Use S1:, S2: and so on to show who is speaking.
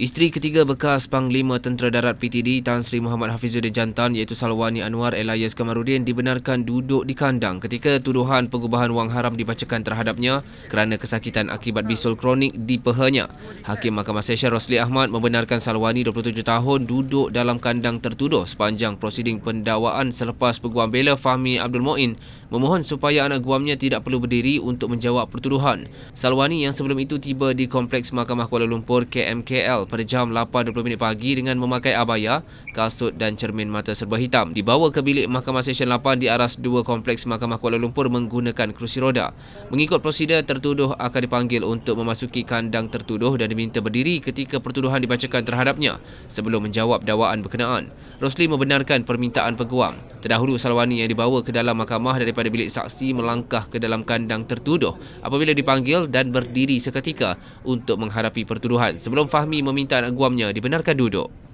S1: Isteri ketiga bekas Panglima Tentera Darat PTD Tan Sri Muhammad Hafizuddin Jantan iaitu Salwani Anwar Elias Kamarudin dibenarkan duduk di kandang ketika tuduhan pengubahan wang haram dibacakan terhadapnya kerana kesakitan akibat bisul kronik di pehanya. Hakim Mahkamah Session Rosli Ahmad membenarkan Salwani 27 tahun duduk dalam kandang tertuduh sepanjang prosiding pendakwaan selepas peguam bela Fahmi Abdul Moin memohon supaya anak guamnya tidak perlu berdiri untuk menjawab pertuduhan. Salwani yang sebelum itu tiba di Kompleks Mahkamah Kuala Lumpur KMKL pada jam 8.20 pagi dengan memakai abaya, kasut dan cermin mata serba hitam. Dibawa ke bilik Mahkamah Session 8 di aras 2 Kompleks Mahkamah Kuala Lumpur menggunakan kerusi roda. Mengikut prosedur, tertuduh akan dipanggil untuk memasuki kandang tertuduh dan diminta berdiri ketika pertuduhan dibacakan terhadapnya sebelum menjawab dakwaan berkenaan. Rosli membenarkan permintaan peguam. Terdahulu Salwani yang dibawa ke dalam mahkamah daripada bilik saksi melangkah ke dalam kandang tertuduh apabila dipanggil dan berdiri seketika untuk menghadapi pertuduhan sebelum Fahmi meminta anak guamnya dibenarkan duduk.